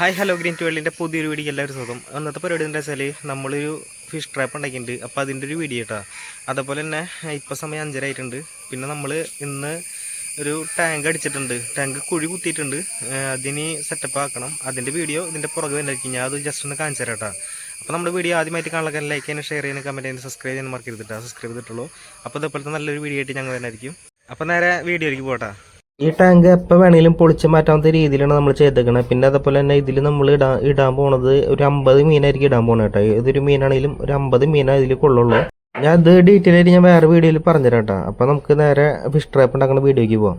Hi hello green ട്വൽവിന്റെ പുതിയൊരു video എല്ലാവരും സ്വന്തം അന്നത്തെ പരിപാടി എന്താ വെച്ചാൽ നമ്മളൊരു ഫിഷ് ട്രാപ്പ് ഉണ്ടാക്കിയിട്ടുണ്ട്. അപ്പോൾ അതിന്റെ ഒരു വീഡിയോ കേട്ടോ അതേപോലെ തന്നെ ഇപ്പോൾ സമയം അഞ്ചര ആയിട്ടുണ്ട്. പിന്നെ നമ്മൾ ഇന്ന് ഒരു ടാങ്ക് അടിച്ചിട്ടുണ്ട്. ടാങ്ക് കുഴി കുത്തിയിട്ടുണ്ട്. അതിന് സെറ്റപ്പ് ആക്കണം. അതിന്റെ വീഡിയോ ഇതിന്റെ പുറകെ തന്നെ ഞാൻ അത് ജസ്റ്റ് ഒന്ന് കാണിച്ചു തരാം കേട്ടോ അപ്പോൾ നമ്മുടെ വീഡിയോ ആദ്യമായിട്ട് കാണാൻ ലൈക്ക് ചെയ്യാനും ഷെയർ ചെയ്യാനും കമന്റ് ചെയ്യാനും സബ്സ്ക്രൈബ് ചെയ്യാനും മാർക്ക് കേട്ടോ സബ്സ്ക്രൈബ് ചെയ്തിട്ടുള്ളൂ. അപ്പോൾ ഇതേപോലത്തെ നല്ലൊരു വീഡിയോ ആയിട്ട് ഞങ്ങൾ തന്നെ ആയിരിക്കും. അപ്പോൾ നേരെ വീഡിയോയിലേക്ക് പോട്ടാ ഈ ടാങ്ക് എപ്പോൾ വേണമെങ്കിലും പൊളിച്ച് മാറ്റാവുന്ന രീതിയിലാണ് നമ്മൾ ചെയ്തേക്കണത് പിന്നെ അതേപോലെ തന്നെ ഇതിൽ നമ്മൾ ഇടാൻ ഇടാൻ പോണത് ഒരു അമ്പത് മീനായിരിക്കും ഇടാൻ പോണത് കേട്ടോ ഇതൊരു മീനാണെങ്കിലും ഒരു അമ്പത് മീനാ ഇതിൽ കൊള്ളുള്ളൂ. ഞാൻ ഇത് ഡീറ്റെയിൽ ആയിട്ട് ഞാൻ വേറെ വീഡിയോയിൽ പറഞ്ഞുതരാം കേട്ടോ അപ്പോൾ നമുക്ക് നേരെ ഫിഷ് ട്രാപ്പ് ഉണ്ടാക്കുന്ന വീഡിയോയ്ക്ക് പോവാം.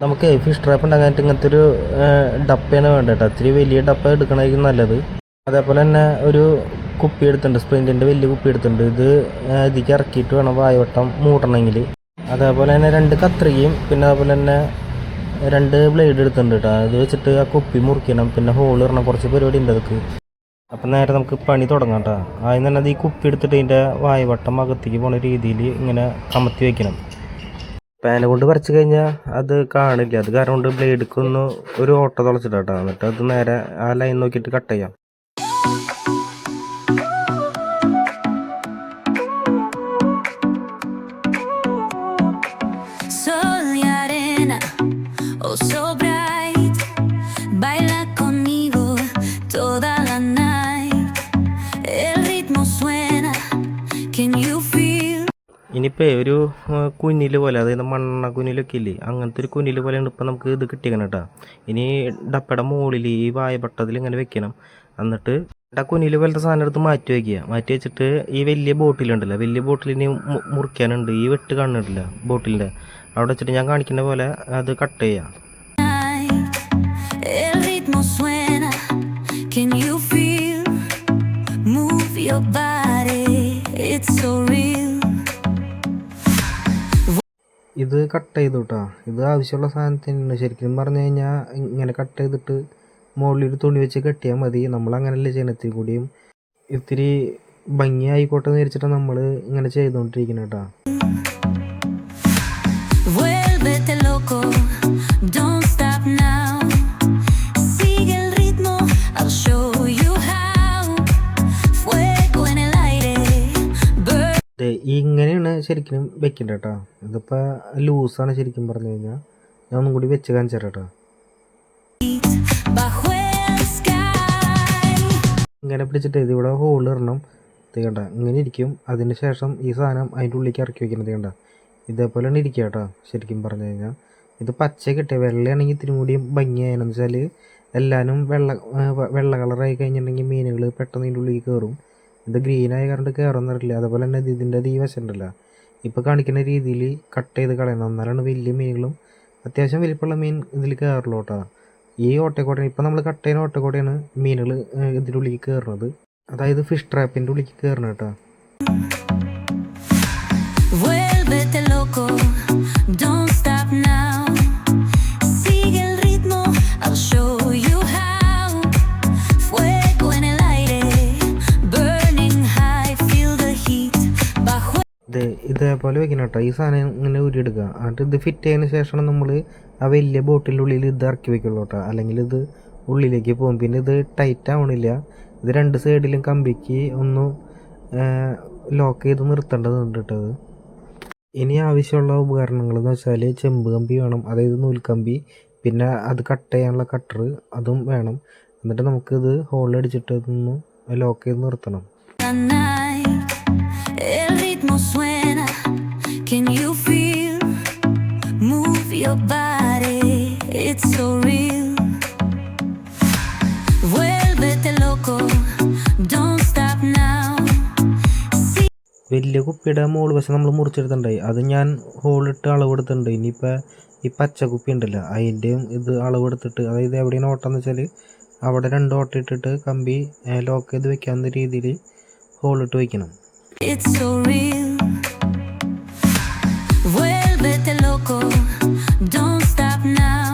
നമുക്ക് ഫിഷ് ട്രാപ്പ് ഉണ്ടാക്കാനായിട്ട് ഇങ്ങനത്തെ ഒരു ഡപ്പയാണ് വേണ്ടത് കേട്ടോ ഇത്തിരി വലിയ ഡപ്പ എടുക്കണമായിരിക്കും നല്ലത്. അതേപോലെ തന്നെ ഒരു കുപ്പി എടുത്തിട്ടുണ്ട്. സ്പ്രിന്റിന്റെ വലിയ കുപ്പി എടുത്തിട്ടുണ്ട്. ഇത് ഇതിലേക്ക് ഇറക്കിയിട്ട് വേണം വായവട്ടം മൂടണമെങ്കിൽ അതേപോലെ തന്നെ രണ്ട് കത്രികയും പിന്നെ അതേപോലെ തന്നെ രണ്ട് ബ്ലേഡ് എടുത്തിട്ടുണ്ട് കേട്ടോ അത് വെച്ചിട്ട് ആ കുപ്പി മുറിക്കണം. പിന്നെ ഹോൾ ഇടണം കുറച്ച് പരിപാടി ഉണ്ട് അതൊക്കെ. അപ്പം നേരെ നമുക്ക് പണി തുടങ്ങാം കേട്ടോ ആദ്യം തന്നെ അത് ഈ കുപ്പി എടുത്തിട്ട് ഇതിന്റെ വായവട്ടം അകത്തേക്ക് പോണ രീതിയിൽ ഇങ്ങനെ കമത്തി വയ്ക്കണം പാന കൊണ്ട് വരച്ച് കഴിഞ്ഞാൽ അത് കാണില്ല. അത് കാരണം കൊണ്ട് ബ്ലേഡിക്കൊന്ന് ഒരു ഓട്ട തുളച്ചിട്ടാ എന്നിട്ട് അത് നേരെ ആ ലൈൻ നോക്കിയിട്ട് കട്ട് ചെയ്യാം. ഇനിയിപ്പോൾ ഒരു കുഞ്ഞിൽ പോലെ അതായത് മണ്ണ കുഞ്ഞിലൊക്കെ ഇല്ലേ അങ്ങനത്തെ ഒരു കുഞ്ഞിൽ പോലെയാണ് ഇപ്പം നമുക്ക് ഇത് കിട്ടിക്കണം കേട്ടോ ഇനി ഡപ്പയുടെ മുകളിൽ ഈ വായപട്ടതിൽ ഇങ്ങനെ വെക്കണം. എന്നിട്ട് ആ കുഞ്ഞിൽ പോലത്തെ സാധനം എടുത്ത് മാറ്റി വയ്ക്കുക മാറ്റി വെച്ചിട്ട് ഈ വലിയ ബോട്ടിലുണ്ടല്ലോ വലിയ ബോട്ടിൽ ഇനി മുറിക്കാനുണ്ട്. ഈ വെട്ട് കാണുന്നുണ്ടല്ലോ ബോട്ടിലിന്റെ അവിടെ വെച്ചിട്ട് ഞാൻ കാണിക്കുന്ന പോലെ അത് കട്ട് ചെയ്യാം. Can you feel? Move your body, it's so ഇത് കട്ട് ചെയ്തു കേട്ടോ ഇത് ആവശ്യമുള്ള സാധനത്തിന് ശരിക്കും പറഞ്ഞു കഴിഞ്ഞാൽ ഇങ്ങനെ കട്ട് ചെയ്തിട്ട് മുകളിൽ ഒരു തുണി വെച്ച് കെട്ടിയാൽ മതി. നമ്മൾ അങ്ങനെയല്ല ചെയ്യണം ഇത്തിരി കൂടിയും ഇത്തിരി ഭംഗി ആയിക്കോട്ടെ എന്ന് വിചാരിച്ചിട്ടാണ് നമ്മൾ ഇങ്ങനെ ചെയ്തുകൊണ്ടിരിക്കുന്നത് കേട്ടോ ശരിക്കും വെക്കണ്ട കേട്ടോ ഇതിപ്പോൾ ലൂസാണ് ശരിക്കും പറഞ്ഞു കഴിഞ്ഞാൽ ഞാൻ ഒന്നും കൂടി വെച്ച് കാണിച്ചു തരാം. ഇങ്ങനെ പിടിച്ചിട്ട് ഇത് ഇവിടെ ഹോൾ ഇടണം. ഇത് ഇങ്ങനെ ഇരിക്കും. അതിന് ശേഷം ഈ സാധനം അതിന്റെ ഉള്ളിലേക്ക് ഇറക്കി വെക്കുന്നത് ഇതേപോലെ ഇതേപോലെയാണ് ഇരിക്കുക കേട്ടോ ശരിക്കും പറഞ്ഞു കഴിഞ്ഞാൽ ഇത് പച്ച കിട്ടിയ വെള്ളയാണെങ്കിൽ ഇത്തിരി കൂടി ഭംഗിയായെന്ന് വെച്ചാൽ എല്ലാവരും വെള്ള വെള്ള കളറായി കഴിഞ്ഞിട്ടുണ്ടെങ്കിൽ മീനുകൾ പെട്ടെന്ന് ഇതിന്റെ ഉള്ളിൽ കയറും ഇത് ഗ്രീൻ ആയ കാരണം കയറുന്നറിയില്ല അതുപോലെ തന്നെ ഇതിന്റെ ഈ വശം ഉണ്ടല്ലോ. ഇപ്പോൾ കാണിക്കുന്ന രീതിയിൽ കട്ട് ചെയ്ത് കളയുന്ന എന്നാലാണ് വലിയ മീനുകളും അത്യാവശ്യം വലിപ്പമുള്ള മീൻ ഇതിൽ കയറുള്ളൂ കേട്ടോ. ഈ ഓട്ടക്കോട്ടയാണ് ഇപ്പോൾ നമ്മൾ കട്ട് ചെയ്യുന്ന ഓട്ടക്കോട്ടയാണ് മീനുകൾ ഇതിന്റെ ഉള്ളിൽ കയറുന്നത് അതായത് ഫിഷ് ട്രാപ്പിന്റെ ഉള്ളിൽ കയറണം കേട്ടോ. Don't stop now. Sigue el ritmo, I'll show you ഇത് ഇതേപോലെ വെക്കണം കേട്ടോ. ഈ സാധനം ഇങ്ങനെ ഉരിയെടുക്കുക എന്നിട്ട് ഇത് ഫിറ്റ് ചെയ്തതിന് ശേഷം നമ്മൾ ആ വലിയ ബോട്ടിന്റെ ഉള്ളിൽ ഇത് ഇറക്കി വെക്കുള്ളൂ കേട്ടോ. അല്ലെങ്കിൽ ഇത് ഉള്ളിലേക്ക് പോകും. പിന്നെ ഇത് ടൈറ്റ് ആവണില്ല. ഇത് രണ്ട് സൈഡിലും കമ്പിക്ക് ഒന്ന് ലോക്ക് ചെയ്ത് നിർത്തേണ്ടതുണ്ട് കേട്ടോ ഇനി ആവശ്യമുള്ള ഉപകരണങ്ങൾ എന്ന് വെച്ചാൽ ചെമ്പ് കമ്പി വേണം. അതായത് നൂൽക്കമ്പി. പിന്നെ അത് കട്ട് ചെയ്യാനുള്ള കട്ടർ അതും വേണം. എന്നിട്ട് നമുക്കിത് ഹോളടിച്ചിട്ട് ഇതൊന്ന് ലോക്ക് ചെയ്ത് നിർത്തണം. It's so real. Vuélvete loco, don't stop now. വലിയ കുപ്പിയുടെ മുകൾ വശം നമ്മൾ മുറിച്ചെടുത്തിട്ടുണ്ടായി അത് ഞാൻ ഹോളിട്ട് അളവെടുത്തിട്ടുണ്ട് ഇനിയിപ്പോൾ ഈ പച്ച കുപ്പി ഉണ്ടല്ലോ അതിന്റെയും ഇത് അളവെടുത്തിട്ട് അതായത് എവിടെയാണ് ഓട്ടം എന്ന് വെച്ചാൽ അവിടെ രണ്ട് ഓട്ടം ഇട്ടിട്ട് കമ്പി ലോക്ക് ചെയ്ത് വെക്കാവുന്ന രീതിയിൽ ഹോളിട്ട് വയ്ക്കണം It's so real. Vuélvete loco, don't stop now.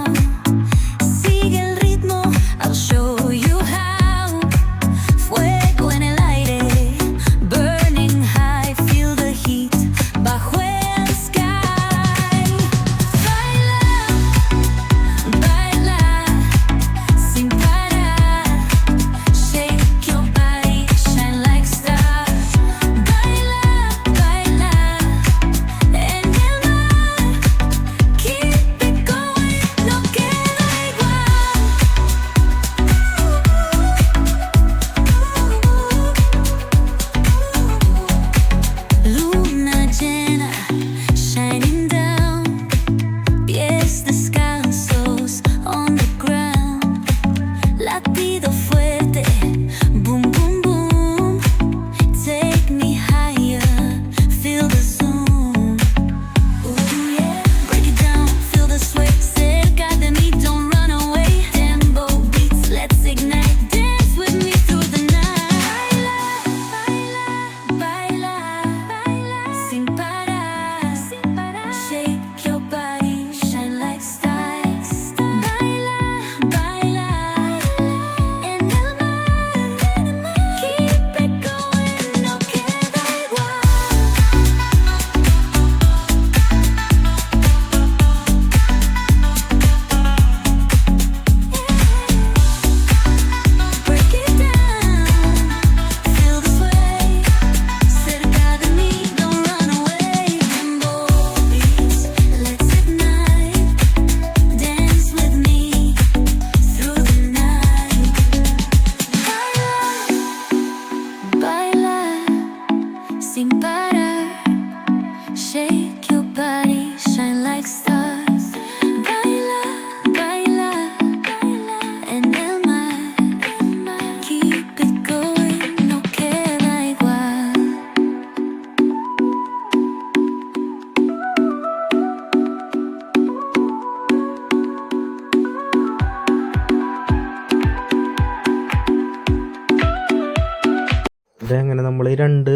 ഇതങ്ങനെ നമ്മൾ ഈ രണ്ട്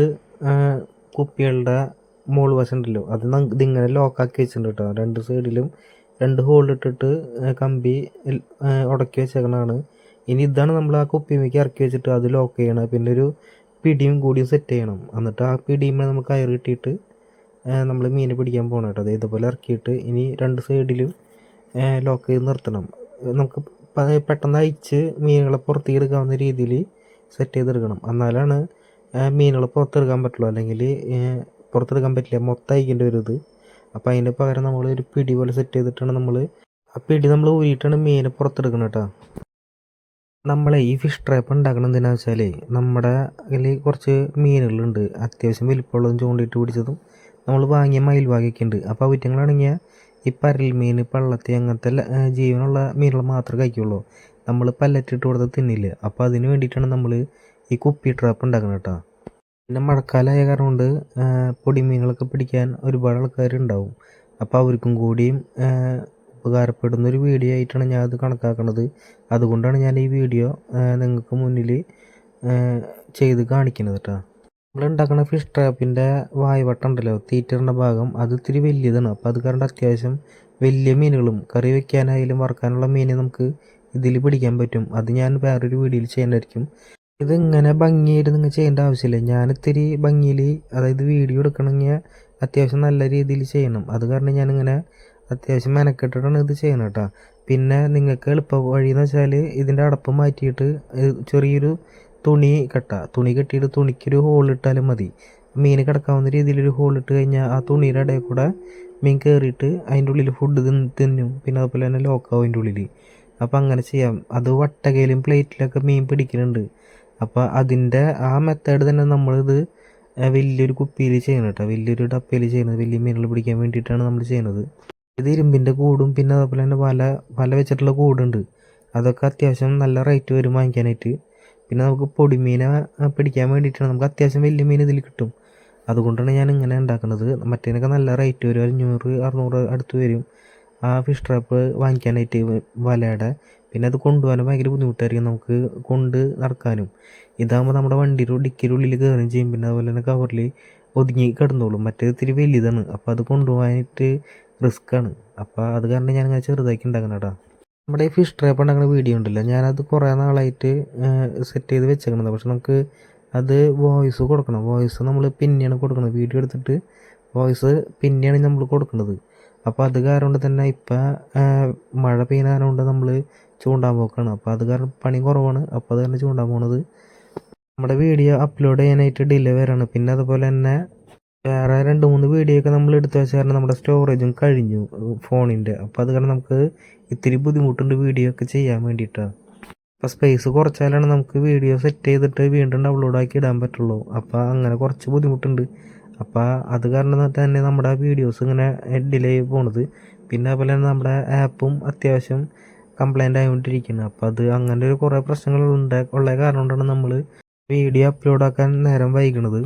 കുപ്പികളുടെ മോൾ വശം ഉണ്ടല്ലോ അത് ഇതിങ്ങനെ ലോക്കാക്കി വെച്ചിട്ടുണ്ട് കേട്ടോ. രണ്ട് സൈഡിലും രണ്ട് ഹോൾ ഇട്ടിട്ട് കമ്പി ഉടക്കി വെച്ചേക്കണതാണ്. ഇനി ഇതാണ് നമ്മൾ ആ കുപ്പിമേക്ക് ഇറക്കി വെച്ചിട്ട് അത് ലോക്ക് ചെയ്യണം പിന്നെ ഒരു പിടിയും കൂടിയും സെറ്റ് ചെയ്യണം. എന്നിട്ട് ആ പിടിയുമ്പോൾ നമുക്ക് കയറ് കിട്ടിയിട്ട് നമ്മൾ മീൻ പിടിക്കാൻ പോകണം കേട്ടോ. അത് ഇതുപോലെ ഇറക്കിയിട്ട് ഇനി രണ്ട് സൈഡിലും ലോക്ക് ചെയ്ത് നിർത്തണം. നമുക്ക് പെട്ടെന്ന് അയച്ച് മീനുകളെ പുറത്തേക്ക് എടുക്കാവുന്ന രീതിയിൽ സെറ്റ് ചെയ്തെടുക്കണം. എന്നാലാണ് മീനുകൾ പുറത്തെടുക്കാൻ പറ്റുള്ളൂ. അല്ലെങ്കിൽ പുറത്തെടുക്കാൻ പറ്റില്ല. മൊത്തം അയക്കേണ്ടി വരും ഇത്. അപ്പോൾ അതിന് പകരം നമ്മൾ ഒരു പിടി പോലെ സെറ്റ് ചെയ്തിട്ടാണ് നമ്മൾ ആ പിടി നമ്മൾ ഊരിയിട്ടാണ് മീനെ പുറത്തെടുക്കുന്നത് കേട്ടോ. നമ്മളെ ഈ ഫിഷ് ട്രാപ്പ് ഉണ്ടാക്കണം എന്തിനാ വെച്ചാൽ നമ്മുടെ അതിൽ കുറച്ച് മീനുകളുണ്ട്. അത്യാവശ്യം വലിപ്പമുള്ളതും ചൂണ്ടിയിട്ട് പിടിച്ചതും നമ്മൾ വാങ്ങിയ മയിൽവാകൊക്കെ ഉണ്ട്. അപ്പോൾ അവറ്റങ്ങളാണെങ്കിൽ ഈ പരൽ മീൻ പള്ളത്തി അങ്ങനത്തെ ജീവനുള്ള മീനുകൾ മാത്രമേ കഴിക്കുള്ളൂ. നമ്മൾ പല്ലറ്റിട്ട് കൊടുത്ത് തിന്നില്ല. അപ്പോൾ അതിന് വേണ്ടിയിട്ടാണ് നമ്മൾ ഈ കുപ്പി ട്രാപ്പ് ഉണ്ടാക്കണം കേട്ടോ. പിന്നെ മഴക്കാലമായ കാരണം കൊണ്ട് പൊടിമീനുകളൊക്കെ പിടിക്കാൻ ഒരുപാട് ആൾക്കാരുണ്ടാവും അപ്പോൾ അവർക്കും കൂടിയും ഉപകാരപ്പെടുന്ന ഒരു വീഡിയോ ആയിട്ടാണ് ഞാൻ അത് കണക്കാക്കുന്നത് അതുകൊണ്ടാണ് ഞാൻ ഈ വീഡിയോ നിങ്ങൾക്ക് മുന്നിൽ ചെയ്ത് കാണിക്കുന്നത് കേട്ടോ. നമ്മൾ ഉണ്ടാക്കുന്ന ഫിഷ് ട്രാപ്പിന്റെ വായ്വട്ടം ഉണ്ടല്ലോ തീറ്ററിന്റെ ഭാഗം അത് ഇത്തിരി വലിയതാണ്. അപ്പോൾ അത് കാരണം അത്യാവശ്യം വലിയ മീനുകളും കറി വെക്കാനായാലും വറക്കാനുള്ള മീനെ നമുക്ക് ഇതിൽ പിടിക്കാൻ പറ്റും. അത് ഞാൻ വേറൊരു വീഡിയോയിൽ ചെയ്യേണ്ടതായിരിക്കും ഇത് ഇങ്ങനെ ഭംഗിയായിട്ട് നിങ്ങൾ ചെയ്യേണ്ട ആവശ്യമില്ല. ഞാൻ ഇത്തിരി ഭംഗിയിൽ അതായത് വീഡിയോ എടുക്കണമെങ്കിൽ അത്യാവശ്യം നല്ല രീതിയിൽ ചെയ്യണം. അത് കാരണം ഞാനിങ്ങനെ അത്യാവശ്യം മെനക്കെട്ടിട്ടാണ് ഇത് ചെയ്യണം കേട്ടോ. പിന്നെ നിങ്ങൾക്ക് എളുപ്പ വഴി എന്ന് വെച്ചാൽ ഇതിന്റെ അടപ്പ് മാറ്റിയിട്ട് ചെറിയൊരു തുണി കെട്ടുക തുണി കെട്ടിയിട്ട് തുണിക്കൊരു ഹോൾ ഇട്ടാലും മതി. മീൻ കിടക്കാവുന്ന രീതിയിലൊരു ഹോൾ ഇട്ട് കഴിഞ്ഞാൽ ആ തുണിയുടെ ഇടയിൽ കൂടെ മീൻ കയറിയിട്ട് അതിന്റെ ഉള്ളിൽ ഫുഡ് തിന്ന് തിന്നും. പിന്നെ അതുപോലെ തന്നെ ലോക്കാവും അതിന്റെ ഉള്ളിൽ അപ്പോൾ അങ്ങനെ ചെയ്യാം. അത് വട്ടകയിലും പ്ലേറ്റിലൊക്കെ മീൻ പിടിക്കുന്നുണ്ട് അപ്പോൾ അതിന്റെ ആ മെത്തേഡ് തന്നെ നമ്മളിത് വലിയൊരു കുപ്പിയിൽ ചെയ്യണം കേട്ടോ. വലിയൊരു ഡപ്പയിൽ ചെയ്യണത്. വലിയ മീനുകൾ പിടിക്കാൻ വേണ്ടിയിട്ടാണ് നമ്മൾ ചെയ്യുന്നത് ഇത് ഇരുമ്പിന്റെ കൂടും പിന്നെ അതുപോലെ തന്നെ വല വല വെച്ചിട്ടുള്ള കൂടുണ്ട്. അതൊക്കെ അത്യാവശ്യം നല്ല റേറ്റ് വരും വാങ്ങിക്കാനായിട്ട്. പിന്നെ നമുക്ക് പൊടിമീനെ പിടിക്കാൻ വേണ്ടിയിട്ടാണ്. നമുക്ക് അത്യാവശ്യം വലിയ മീൻ ഇതിൽ കിട്ടും. അതുകൊണ്ടാണ് ഞാൻ ഇങ്ങനെ ഉണ്ടാക്കുന്നത്. മറ്റേതിനൊക്കെ നല്ല റേറ്റ് വരും. അഞ്ഞൂറ് അറുന്നൂറ് അടുത്ത് വരും. ആ ഫിഷ് ട്രാപ്പ് വാങ്ങിക്കാനായിട്ട് വലയുടെ. പിന്നെ അത് കൊണ്ടുപോകാനും ഭയങ്കര ബുദ്ധിമുട്ടായിരിക്കും നമുക്ക് കൊണ്ട് നടക്കാനും. ഇതാകുമ്പോൾ നമ്മുടെ വണ്ടിയുടെ ഡിക്കിയുടെ ഉള്ളിൽ കയറുകയും ചെയ്യും. പിന്നെ അതുപോലെ തന്നെ കവറിൽ ഒതുങ്ങി കിടന്നോളും. മറ്റേത് ഇത്തിരി വലുതാണ്. അപ്പോൾ അത് കൊണ്ടുപോകാനായിട്ട് റിസ്ക്കാണ് അപ്പോൾ അത് കാരണം ഞാൻ അങ്ങനെ ചെറുതാക്കി ഉണ്ടാക്കണം കേട്ടോ. നമ്മുടെ ഈ ഫിഷ് ട്രാപ്പ് ഉണ്ടാക്കുന്ന വീഡിയോ ഉണ്ടല്ലോ. ഞാനത് കുറേ നാളായിട്ട് സെറ്റ് ചെയ്ത് വെച്ചേക്കണത്. പക്ഷെ നമുക്ക് അത് വോയിസ് കൊടുക്കണം. വോയിസ് നമ്മൾ പിന്നെയാണ് കൊടുക്കുന്നത് വീഡിയോ എടുത്തിട്ട് വോയിസ് പിന്നെയാണ് നമ്മൾ കൊടുക്കുന്നത് അപ്പോൾ അത് കാരണം തന്നെ ഇപ്പം മഴ പെയ്യുന്നതുകൊണ്ട് നമ്മൾ ചൂണ്ടാൻ പോക്കാണ്. അപ്പോൾ അത് കാരണം പണി കുറവാണ്. അപ്പോൾ അത് കാരണം ചൂണ്ടാൻ പോണത്. നമ്മുടെ വീഡിയോ അപ്ലോഡ് ചെയ്യാനായിട്ട് ഡിലേ വരാണ്. പിന്നെ അതുപോലെ തന്നെ വേറെ രണ്ട് മൂന്ന് വീഡിയോ ഒക്കെ നമ്മൾ എടുത്തു വെച്ച കാരണം നമ്മുടെ സ്റ്റോറേജും കഴിഞ്ഞു ഫോണിന്റെ അപ്പോൾ അത് കാരണം നമുക്ക് ഇത്തിരി ബുദ്ധിമുട്ടുണ്ട് വീഡിയോ ഒക്കെ ചെയ്യാൻ വേണ്ടിയിട്ടാണ് അപ്പോൾ സ്പേസ് കുറച്ചാലാണ് നമുക്ക് വീഡിയോ സെറ്റ് ചെയ്തിട്ട് വീണ്ടും ഡൗൺലോഡ് ആക്കി ഇടാൻ പറ്റുള്ളൂ. അപ്പോൾ അങ്ങനെ കുറച്ച് ബുദ്ധിമുട്ടുണ്ട്. അപ്പോൾ അത് കാരണം തന്നെ നമ്മുടെ വീഡിയോസ് ഇങ്ങനെ ഡിലേ ആയി പോണത്. പിന്നെ അതുപോലെ തന്നെ നമ്മുടെ ആപ്പും അത്യാവശ്യം കംപ്ലൈന്റ് ആയിക്കൊണ്ടിരിക്കുന്നത് അപ്പോൾ അത് അങ്ങനെ ഒരു കുറേ പ്രശ്നങ്ങൾ ഉണ്ട്. ഉള്ള കാരണം കൊണ്ടാണ് നമ്മൾ വീഡിയോ അപ്ലോഡ് ആക്കാൻ നേരം വൈകുന്നത്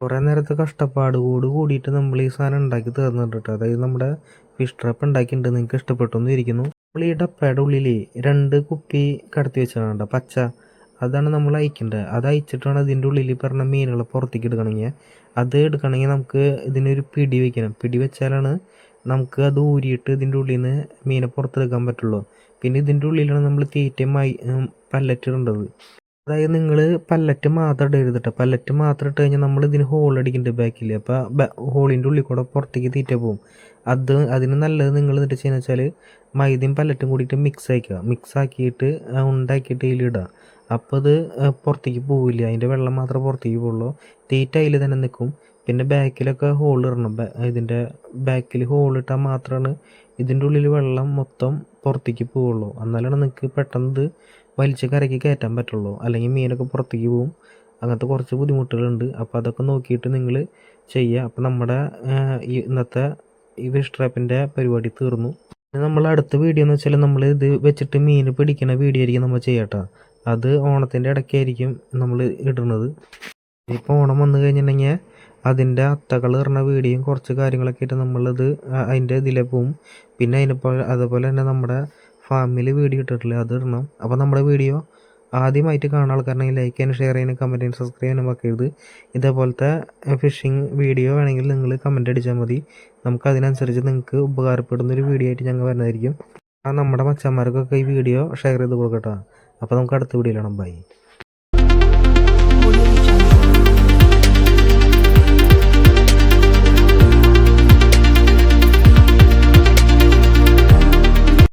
കുറേ നേരത്തെ കഷ്ടപ്പാട് കൂടി കൂടിയിട്ട് നമ്മൾ ഈ സാധനം ഉണ്ടാക്കി തീർന്നിട്ടുണ്ട് അതായത് നമ്മുടെ ഫിഷ് ട്രാപ്പ് ഉണ്ടാക്കിയിട്ടുണ്ട് നിങ്ങൾക്ക് ഇഷ്ടപ്പെട്ടു ഇരിക്കുന്നു നമ്മൾ ഈ ഡപ്പയുടെ ഉള്ളിൽ രണ്ട് കുപ്പി കടത്തി വെച്ചാണ് പച്ച അതാണ് നമ്മൾ അയക്കേണ്ടത്. അത് അയച്ചിട്ടാണ് അതിന്റെ ഉള്ളിൽ പറഞ്ഞ മീനുകളെ പുറത്തേക്ക് എടുക്കണമെങ്കിൽ. അത് എടുക്കണമെങ്കിൽ നമുക്ക് ഇതിനൊരു പിടി വെക്കണം. പിടി വെച്ചാലാണ് നമുക്ക് അത് ഊരിയിട്ട് ഇതിന്റെ ഉള്ളിൽ നിന്ന് മീനെ പുറത്തെടുക്കാൻ പറ്റുള്ളൂ. പിന്നെ ഇതിന്റെ ഉള്ളിലാണ് നമ്മൾ തീറ്റയും പല്ലറ്റിടേണ്ടത് അതായത് നിങ്ങൾ പല്ലറ്റ് മാത്രം ഇടരുത് കേട്ടോ. പല്ലറ്റ് മാത്രം ഇട്ട് കഴിഞ്ഞാൽ നമ്മൾ ഇതിന് ഹോൾ അടിക്കുന്നുണ്ട് ബാക്കിൽ അപ്പോൾ ഹോളിന്റെ ഉള്ളിൽ കൂടെ പുറത്തേക്ക് തീറ്റ പോകും അത് അതിന് നല്ലത് നിങ്ങൾ എന്നിട്ട് ചെയ്യുന്നത് വെച്ചാൽ മൈദയും പല്ലറ്റും കൂടിയിട്ട് മിക്സ് ആക്കുക മിക്സ് ആക്കിയിട്ട് ഉണ്ടാക്കിയിട്ട് ഇതിലിടുക അപ്പോൾ അത് പുറത്തേക്ക് പോവില്ല. അതിന്റെ വെള്ളം മാത്രമേ പുറത്തേക്ക് പോകുള്ളൂ തീറ്റ അതിൽ തന്നെ നിൽക്കും പിന്നെ ബാക്കിലൊക്കെ ഹോൾ ഇടണം. ഇതിന്റെ ബാക്കിൽ ഹോൾ ഇട്ടാൽ മാത്രമാണ് ഇതിന്റെ ഉള്ളിൽ വെള്ളം മൊത്തം പുറത്തേക്ക് പോവുള്ളൂ. എന്നാലാണ് നിങ്ങൾക്ക് പെട്ടെന്ന് വലിച്ച് കരയ്ക്ക് കയറ്റാൻ പറ്റുള്ളൂ. അല്ലെങ്കിൽ മീനൊക്കെ പുറത്തേക്ക് പോകും അങ്ങനത്തെ കുറച്ച് ബുദ്ധിമുട്ടുകളുണ്ട്. അപ്പോൾ അതൊക്കെ നോക്കിയിട്ട് നിങ്ങൾ ചെയ്യുക. അപ്പോൾ നമ്മുടെ ഇന്നത്തെ ഈ ഫിഷ് ട്രാപ്പിന്റെ പരിപാടി തീർന്നു. നമ്മൾ അടുത്ത വീഡിയോ എന്ന് വെച്ചാൽ നമ്മൾ ഇത് വെച്ചിട്ട് മീൻ പിടിക്കുന്ന വീഡിയോ ആയിരിക്കും നമ്മൾ ചെയ്യട്ടോ അത് ഓണത്തിന്റെ ഇടയ്ക്കായിരിക്കും നമ്മൾ ഇടുന്നത്. ഇപ്പോൾ ഓണം വന്നു കഴിഞ്ഞിട്ടുണ്ടെങ്കിൽ അതിന്റെ അത്തകൾ ഇടുന്ന വീഡിയോയും കുറച്ച് കാര്യങ്ങളൊക്കെ ആയിട്ട് നമ്മളത് അതിന്റെ ഇതിലേ പോവും. പിന്നെ അതിനിപ്പോൾ അതുപോലെ തന്നെ നമ്മുടെ ഫാമിൽ വീഡിയോ ഇട്ടിട്ടില്ല? അത് ഇടണം. അപ്പോൾ നമ്മുടെ വീഡിയോ ആദ്യമായിട്ട് കാണുന്ന ആൾക്കാരുണ്ടെങ്കിൽ ലൈക്ക് ചെയ്യാനും ഷെയർ ചെയ്യാനും കമന്റ് ചെയ്യാനും സബ്സ്ക്രൈബ് ചെയ്യാനും മറക്കരുത് ഇതേപോലത്തെ ഫിഷിംഗ് വീഡിയോ വേണമെങ്കിൽ നിങ്ങൾ കമന്റ് അടിച്ചാൽ മതി. നമുക്ക് അതിനനുസരിച്ച് നിങ്ങൾക്ക് ഉപകാരപ്പെടുന്ന ഒരു വീഡിയോ ആയിട്ട് ഞങ്ങൾ വരുന്നതായിരിക്കും. ആ നമ്മുടെ മച്ചന്മാർക്കൊക്കെ ഈ വീഡിയോ ഷെയർ ചെയ്ത് കൊടുക്കട്ടോ. അപ്പോൾ നമുക്ക് അടുത്ത വീഡിയോ കാണാം. ബൈ